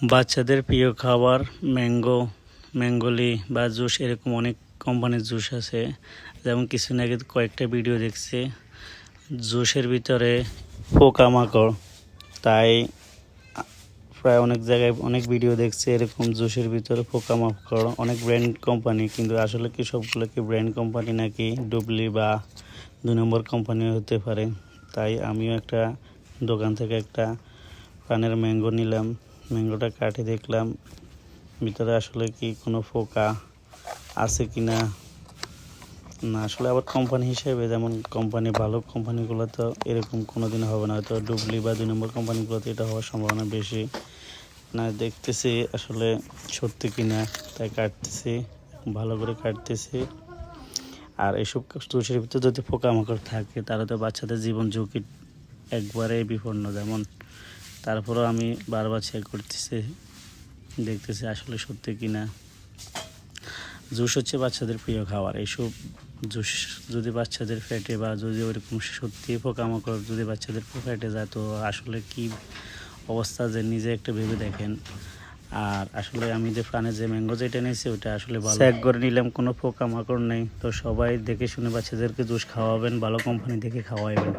বাচ্চাদের প্রিয় খাবার, ম্যাঙ্গো, ম্যাঙ্গোলি বা জুস, এরকম অনেক কোম্পানির জুস আছে। যেমন কিছুদিন আগে কয়েকটা ভিডিও দেখছি। জুসের ভিতরে পোকামাকড়, তাই প্রায় অনেক জায়গায় অনেক ভিডিও দেখছি এরকম জুসের ভিতরে পোকামাকড়। অনেক ব্র্যান্ড কোম্পানি কিন্তু আসলে কি সবগুলো কি ব্র্যান্ড কোম্পানি নাকি ডুবলি বা দুই নম্বর কোম্পানি হতে পারে। তাই আমিও একটা দোকান থেকে একটা পানের ম্যাঙ্গো নিলাম। ম্যাঙ্গোটা কাটে, দেখলাম ভিতরে আসলে কি কোনো ফোকা আছে কি না না আসলে আবার কোম্পানি হিসেবে যেমন কোম্পানি ভালো কোম্পানিগুলো তো এরকম কোনো দিন হবে না। হয়তো ডুবলি বা দুই নম্বর কোম্পানিগুলোতে এটা হওয়ার সম্ভাবনা বেশি। না, দেখতেছি আসলে সত্যি কি না তাই কাটতেছি, ভালো করে কাটতেছি। আর এইসব তুষের ভিতরে যদি পোকামাকড় থাকে, তাহলে তো বাচ্চাদের জীবন ঝুঁকি একবারে বিপন্ন। যেমন তারপরেও আমি বারবার চেক করতেছি, দেখতেছি আসলে সত্যি কি না জুস হচ্ছে বাচ্চাদের প্রিয় খাবার। এইসব জুস যদি বাচ্চাদের ফেটে বা যদি ওইরকম সত্যি পোকামাকড় যদি বাচ্চাদের ফেটে যায়, তো আসলে কি অবস্থা যে নিজে একটা ভেবে দেখেন। আর আসলে আমি যে প্রাণে যে ম্যাঙ্গো যেটা নিয়েছি ওটা আসলে ভালো। চেক করে নিলাম, কোনো পোকামাকড় নেই। তো সবাই দেখে শুনে বাচ্চাদেরকে জুস খাওয়াবেন, ভালো কোম্পানি দেখে খাওয়াবেন